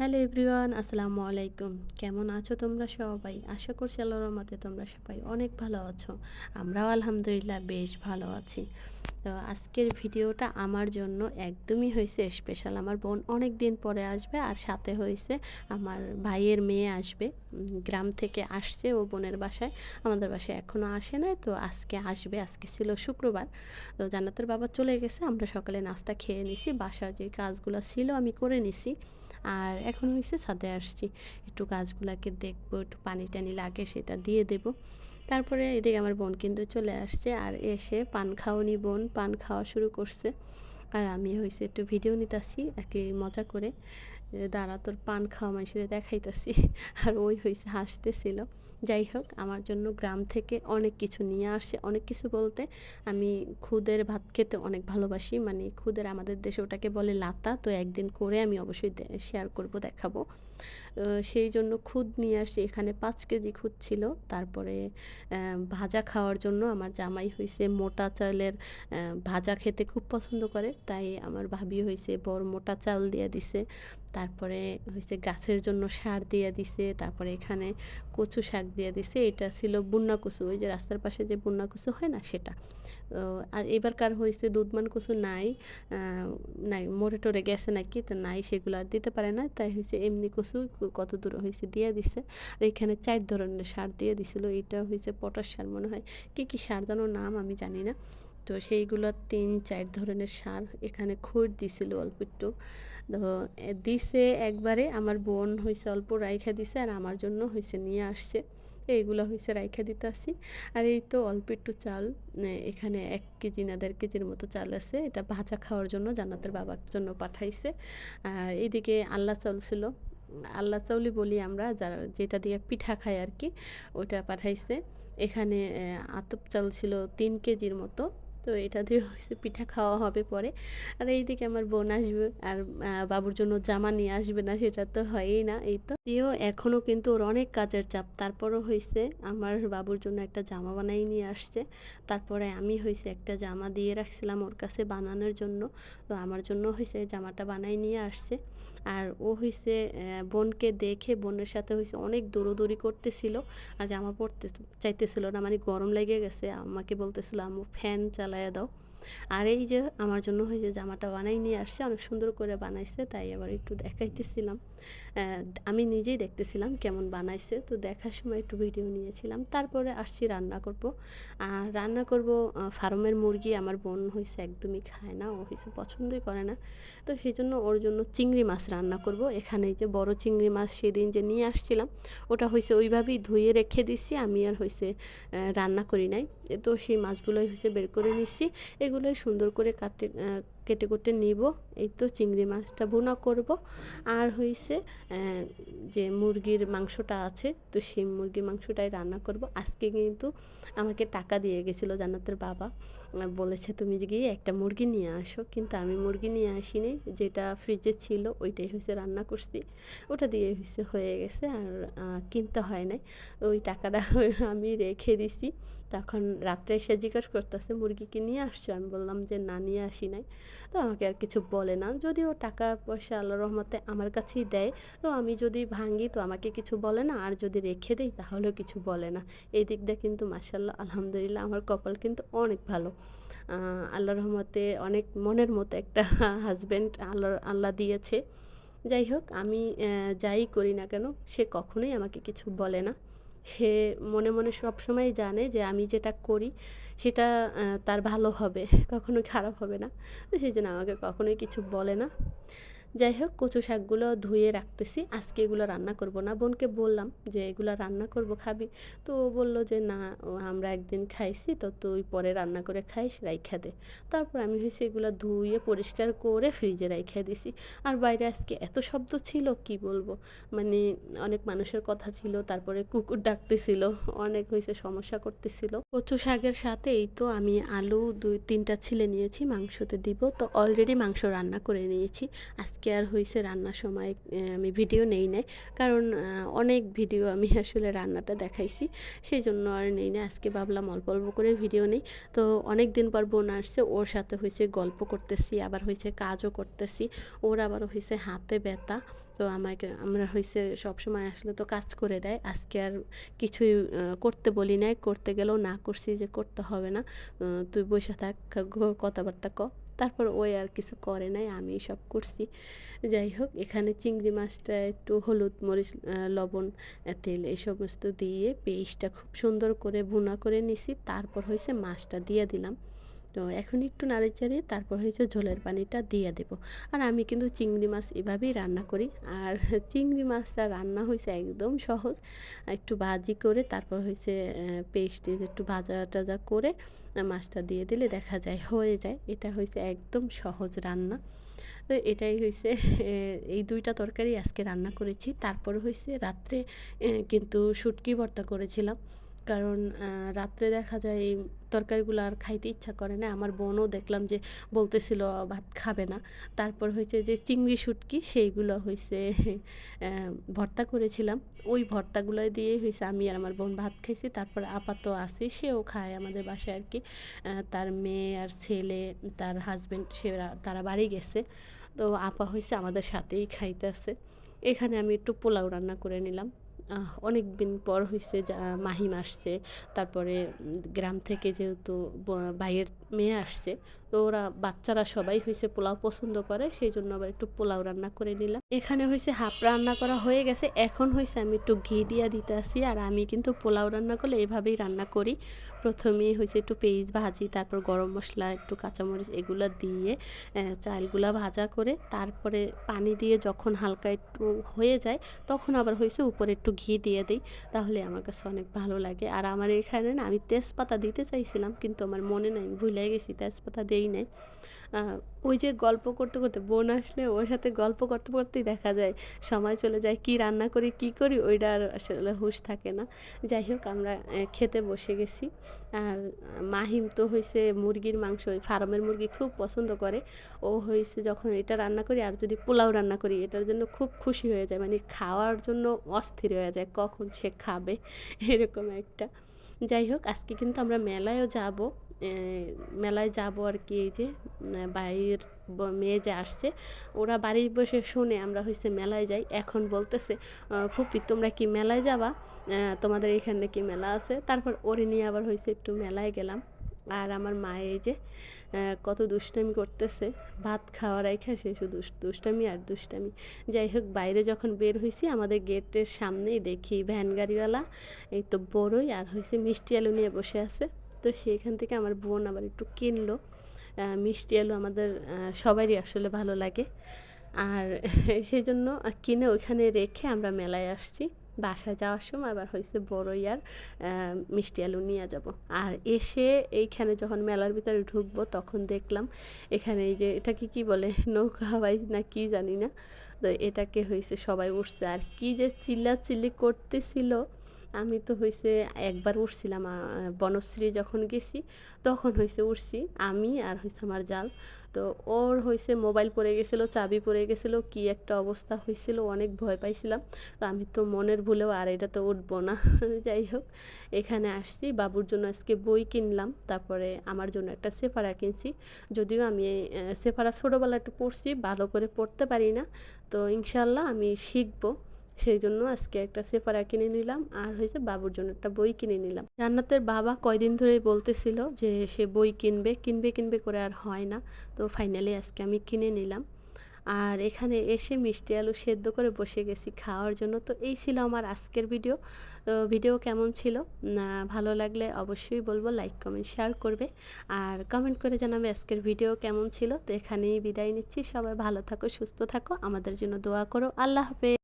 Hello everyone, আসসালামু আলাইকুম। কেমন আছো তোমরা সবাই? আশা করছি আল্লাহর রহমতে তোমরা সবাই অনেক ভালো আছো। আমরাও আলহামদুলিল্লাহ বেশ ভালো আছি। তো আজকের ভিডিওটা আমার জন্য একদমই হয়েছে স্পেশাল আমার বোন অনেক দিন পরে আসবে আর সাথে হয়েছে আমার ভাইয়ের মেয়ে আসবে। গ্রাম থেকে আসছে ও বোনের বাসায়। আমাদের বাসায় এখনও আসে নাই, তো আজকে আসবে। আজকে ছিল শুক্রবার। তো জান্নাতের বাবা চলে গেছে। আমরা সকালে নাস্তা খেয়ে নিছি। বাসার যে কাজগুলো ছিল আমি করে নিছি। আর এখন হয়েছে ছাদে আসছি। একটু গাছগুলাকে দেখব, একটু পানি টানি লাগে সেটা দিয়ে দেব। তারপরে এদিকে আমার বোন কিন্তু চলে আসছে আর এসে পান খাওয়ানি বোন, পান খাওয়া শুরু করছে। আর আমি হয়েছে একটু ভিডিও নিতেছি কি মজা করে। দাঁড়া, তোর পান খাওয়া মানুষের দেখাইতেছি। আর ওই হয়েছে হাসতেছিল। যাই হোক, আমার জন্য গ্রাম থেকে অনেক কিছু নিয়ে আসে, অনেক কিছু বলতে। আমি খুদের ভাত খেতে অনেক ভালোবাসি মানে খুদের আমাদের দেশে ওটাকে বলে লাতা। তো একদিন করে আমি অবশ্যই শেয়ার করব, দেখাবো। সেই জন্য খুদ নিয়ে আসি এখানে পাঁচ কেজি খুদ ছিল। তারপরে ভাজা খাওয়ার জন্য আমার জামাই হয়েছে মোটা চালের ভাজা খেতে খুব পছন্দ করে। তাই আমার ভাবি হয়েছে বড় মোটা চাল দিয়ে দিছে। তারপরে হয়েছে গাছের জন্য সার দিয়ে দিছে। তারপরে এখানে কচু শাক দিয়ে দিছে। এটা ছিল বুন্না কচু। ওই যে রাস্তার পাশে যে বুন্না কচু হয় না, সেটা। আর এবারকার হয়েছে? দুধমান কচু নাই নাই, মরে টরে গেছে নাকি? তো নাই, সেগুলো আর দিতে পারে না। তাই হয়েছে এমনি কচু কত দূর হয়েছে দিয়ে দিছে। আর এখানে চার ধরনের সার দিয়ে দিছিল। এটা হয়েছে পটাশ সার মনে হয়। কী কী সার জানো? নাম আমি জানি না। তো সেইগুলো তিন, চার ধরনের সার এখানে খুঁড় দিছিল অল্প একটু। দিছে একবারে, আমার বোন হয়েছে অল্প রাইখা দিছে আর আমার জন্য হয়েছে নিয়ে আসছে। এইগুলো হয়েছে রাইখা দিতে আসি আর এই তো অল্প একটু চাল এখানে এক কেজি না দেড় কেজির মতো চাল আছে। এটা ভাজা খাওয়ার জন্য জান্নাতের বাবার জন্য পাঠাইছে। আর এইদিকে আল্লাহ চাউল ছিল। আল্লাহ চাউলি বলি আমরা, যারা যেটা দিয়ে পিঠা খাই আর কি, ওইটা পাঠাইছে। এখানে আতপ চাল ছিল তিন কেজির মতো। তো এটা দিয়ে হয়েছে পিঠা খাওয়া হবে পরে। আর এইদিকে আমার বোন আসবে আর বাবুর জন্য জামা নিয়ে আসবে না, সেটা তো হয়ই না, এই তো। দিয়েও এখনও কিন্তু ওর অনেক কাজের চাপ, তারপরও হয়েছে আমার বাবুর জন্য একটা জামা বানাই নিয়ে আসছে। তারপরে আমি হয়েছে একটা জামা দিয়ে রাখছিলাম ওর কাছে বানানোর জন্য, তো আমার জন্য হয়েছে জামাটা বানাই নিয়ে আসছে। আর ও হয়েছে বোনকে দেখে বোনের সাথে হয়েছে অনেক দৌড়োদৌড়ি করতেছিল, আর জামা পরতে চাইতেছিল না মানে গরম লেগে গেছে আমাকে বলতেছিল আমি ফ্যান চালাইয়া দাও আর এই যে আমার জন্য হয়েছে জামাটা বানাই নিয়ে আসছে, অনেক সুন্দর করে বানাইছে, তাই আবার একটু দেখাইতেছিলাম। আমি নিজেই দেখতেছিলাম কেমন বানাইছে, তো দেখার সময় একটু ভিডিও নিয়েছিলাম। তারপরে আসছি রান্না করব। আর রান্না করব ফার্মের মুরগি আমার বোন হয়েছে একদমই খায় না, ও হয়েছে পছন্দই করে না। তো সেই জন্য ওর জন্য চিংড়ি মাছ রান্না করব। এখানে যে বড় চিংড়ি মাছ সেদিন যে নিয়ে আসছিলাম, ওটা হয়েছে ওইভাবেই ধুয়ে রেখে দিচ্ছি আমি আর হয়েছে রান্না করি নাই। তো সেই মাছগুলোই হয়েছে বের করে নিচ্ছি এগুলোই সুন্দর করে কাটে কেটে কুটে নিব। এই তো চিংড়ি মাছটা ভুনা করব। আর হয়েছে যে মুরগির মাংসটা আছে, তো সেই মুরগির মাংসটাই রান্না করব। আজকে কিন্তু আমাকে টাকা দিয়ে গেছিল জান্নাতের বাবা। বলেছে তুমি গিয়ে একটা মুরগি নিয়ে আসো। কিন্তু আমি মুরগি নিয়ে আসিনি। যেটা ফ্রিজে ছিল, ওইটাই হয়েছে রান্না করছি। ওটা দিয়ে হয়েছে হয়ে গেছে আর কিনতে হয় নাই। ওই টাকাটা আমি রেখে দিছি। তখন রাত্রে এসে জিজ্ঞেস করতেছে মুরগিকে নিয়ে আসছো? আমি বললাম যে, না, নিয়ে আসি নাই। তো আমাকে আর কিছু বলে না। যদিও টাকা পয়সা আল্লাহ রহমতে আমার কাছেই দেয়। তো আমি যদি ভাঙি তো আমাকে কিছু বলে না। আর যদি রেখে দিই, তাহলেও কিছু বলে না। এই দিক দিয়ে কিন্তু মাসাল্লাহ আলহামদুলিল্লাহ, আমার কপাল কিন্তু অনেক ভালো। আল্লাহ রহমতে অনেক মনের মতো একটা হাজব্যান্ড আল্লাহ আল্লাহ দিয়েছে। যাই হোক, আমি যাই করি না কেন, সে কখনোই আমাকে কিছু বলে না। সে মনে মনে সবসময় জানে যে আমি যেটা করি, সেটা তার ভালো হবে কখনো খারাপ হবে না। সেই জন্য আমাকে কখনোই কিছু বলে না। যাই হোক কচু শাকগুলো ধুয়ে রাখতেছি। আজকে এগুলো রান্না করব না। বোনকে বললাম যে, এগুলো রান্না করব, খাবি? তো ও বলল যে, না আমরা একদিন খাইছি, তো তুই পরে রান্না করে খাইস, রাইখা দে। তারপর আমি হয়েছে এগুলো ধুয়ে পরিষ্কার করে ফ্রিজে রাইখা দিছি। আর বাইরে আজকে এত শব্দ ছিল, কি বলব? মানে অনেক মানুষের কথা ছিল, তারপরে কুকুর ডাকতেছিল, অনেক হয়েছে সমস্যা করতেছিল। কচু শাকের সাথে এই তো আমি আলু দুই, তিনটা ছিলে নিয়েছি, মাংসতে দিব। তো অলরেডি মাংস রান্না করে নিয়েছি। আজকে আর হয়েছে রান্নার সময় আমি ভিডিও নেই নাই। কারণ অনেক ভিডিও আমি আসলে রান্নাটা দেখাইছি। সেই জন্য আর নেই না আজকে ভাবলাম অল্প অল্প করে ভিডিও নেই। তো অনেক দিন পর বোন আসছে। ওর সাথে হয়েছে গল্প করতেছি, আবার হয়েছে কাজও করতেছি। ওর আবার হয়েছে হাতে ব্যথা। তো আমাকে, আমরা হয়েছে সবসময় আসলে তো কাজ করে দেয়। আজকে আর কিছুই করতে বলি নাই। করতে গেলেও না করছি যে করতে হবে না। তুই বসে থাক কথাবার্তা ক। তারপর ওই আর কিছু করে নাই, আমি সব করছি। যাই হোক, এখানে চিংড়ি মাছটা একটু হলুদ মরিচ লবণ, তেল এই সমস্ত দিয়ে পেস্টটা খুব সুন্দর করে ভুনা করে নিছি। তারপর হয়েছে মাছটা দিয়ে দিলাম। তো এখন একটু নাড়ি চাড়িয়ে তারপর হয়েছে ঝোলের পানিটা দিয়ে দেব। আর আমি কিন্তু চিংড়ি মাছ এভাবেই রান্না করি। আর চিংড়ি মাছটা রান্না হয়েছে একদম সহজ। একটু ভাজি করে তারপর হয়েছে পেস্টে একটু ভাজা টাজা করে মাছটা দিয়ে দিলে দেখা যায় হয়ে যায়। এটা হয়েছে একদম সহজ রান্না। তো এটাই হয়েছে এই দুইটা তরকারি আজকে রান্না করেছি। তারপর হয়েছে রাত্রে কিন্তু শুটকি ভর্তা করেছিলাম। কারণ রাত্রে দেখা যায় এই তরকারিগুলো আর খাইতে ইচ্ছা করে না। আমার বোনও দেখলাম যে বলতেছিল, ভাত খাবে না। তারপর হয়েছে যে চিংড়ি শুটকি, সেইগুলো হয়েছে ভর্তা করেছিলাম। ওই ভর্তাগুলো দিয়ে হয়েছে আমি আর আমার বোন ভাত খাইছি। তারপর আপাত আছে, সেও খায় আমাদের বাসায় আর কি তার মেয়ে আর ছেলে, তার হাজবেন্ড সে তারা বাড়ি গেছে। তো আপা হয়েছে আমাদের সাথেই খাইতে খাইতেছে। এখানে আমি একটু পোলাও রান্না করে নিলাম। অনেক দিন পর হয়েছে যা মাহিম আসছে। তারপরে গ্রাম থেকে যেহেতু ভাইয়ের মেয়ে আসছে তো ওরা বাচ্চারা সবাই হয়েছে পোলাও পছন্দ করে সেই জন্য আবার একটু পোলাও রান্না করে নিলাম। এখানে হয়েছে হাফ রান্না করা হয়ে গেছে, এখন হয়েছে আমি একটু ঘি দিয়া দিতে আসি আর আমি কিন্তু পোলাও রান্না করলে এভাবেই রান্না করি। প্রথমেই হয়েছে একটু পেঁয়াজ ভাজি, তারপর গরম মশলা, একটু কাঁচামরিচ এগুলো দিয়ে চালগুলা ভাজা করে, তারপরে পানি দিয়ে যখন হালকা একটু হয়ে যায়, তখন আবার হয়েছে উপরে একটু ঘি দিয়ে দিই, তাহলে আমার কাছে অনেক ভালো লাগে। আর আমার এখানে না, আমি তেজপাতা দিতে চাইছিলাম, কিন্তু আমার মনে নাই ভুলে গেছি তেজপাতা দেই নাই। আহ, ওই যে গল্প করতে করতে বোন আসলে ওর সাথে গল্প করতে করতেই দেখা যায় সময় চলে যায় কি রান্না করি কি করি ওইটা আর আসলে হুঁশ থাকে না। যাই হোক আমরা খেতে বসে গেছি। আর মাহিম তো হয়েছে মুরগির মাংস ফার্মের মুরগি খুব পছন্দ করে। ও হয়েছে যখন এটা রান্না করি আর যদি পোলাও রান্না করি এটার জন্য খুব খুশি হয়ে যায়। মানে খাওয়ার জন্য অস্থির হয়ে যায় কখন সে খাবে এরকম একটা। যাই হোক আজকে কিন্তু আমরা মেলায়ও যাব। মেলায় যাব আর কি এই যে ব- মেয়ে যে আসছে, ওরা বাড়ি বসে শুনে আমরা হয়েছে মেলায় যাই। এখন বলতেছে ফুপি, তোমরা কি মেলায় যাবা? তোমাদের এখানে কি মেলা আছে? তারপর ওরে নিয়ে আবার হয়েছে একটু মেলায় গেলাম। আর আমার মা এই যে কত দুষ্টামি করতেছে। ভাত খাওয়ার রেখে সে শুধু দুষ্টামি আর দুষ্টামি। যাই হোক, বাইরে যখন বের হয়েছি আমাদের গেটের সামনেই দেখি ভ্যান গাড়িওয়ালা, এই তো বড়ই, আর হয়েছে মিষ্টি আলু নিয়ে বসে আছে। তো সেইখান থেকে আমার বোন আবার একটু কিনলো। মিষ্টি আলু আমাদের সবারই আসলে ভালো লাগে। আর সেই জন্য কিনে ওইখানে রেখে আমরা মেলায় আসছি। বাসায় যাওয়ার সময় আবার হয়েছে বড়ই আর মিষ্টি আলু নিয়ে যাব। আর এসে এইখানে যখন মেলার ভিতরে ঢুকবো তখন দেখলাম এখানে এই যে এটাকে কি বলে, নৌকা হাওয়াই না কি জানি না। তো এটাকে হয়েছে সবাই উঠছে আর কি যে চিল্লা চিল্লি করতেছিল আমি তো হয়েছে একবার উঠছিলাম বনশ্রী যখন গেছি, তখন হয়েছে উঠছি আমি আর হয়েছে আমার জাল। তো ওর হয়েছে মোবাইল পড়ে গেছিল, চাবি পড়ে গেছিল, কি একটা অবস্থা হয়েছিল অনেক ভয় পাইছিলাম। তো আমি তো মনের ভুলেও আর এটা তো উঠবো না। যাই হোক, এখানে আসছি, বাবুর জন্য আজকে বই কিনলাম, তারপরে আমার জন্য একটা সেফারা কিনছি। যদিও আমি সেফারা ছোটোবেলা একটু পড়ছি, ভালো করে পড়তে পারি না। তো ইনশাল্লাহ আমি শিখব। সেই জন্য আজকে একটা সেপারা কিনে নিলাম। আর হয়েছে বাবুর জন্য একটা বই কিনে নিলাম। জান্নাতের বাবা কয়দিন ধরেই বলতেছিল যে সে বই কিনবে কিনবে কিনবে করে আর হয় না। তো ফাইনালি আজকে আমি কিনে নিলাম। আর এখানে এসে মিষ্টি আলু সেদ্ধ করে বসে গেছি খাওয়ার জন্য। তো এই ছিল আমার আজকের ভিডিও। ভিডিও কেমন ছিল? ভালো লাগলে অবশ্যই বলব লাইক, কমেন্ট, শেয়ার করবে। আর কমেন্ট করে জানাবে আজকের ভিডিও কেমন ছিল। তো এখানেই বিদায় নিচ্ছি। সবাই ভালো থাকো, সুস্থ থাকো। আমাদের জন্য দোয়া করো। আল্লাহ হাফেজ।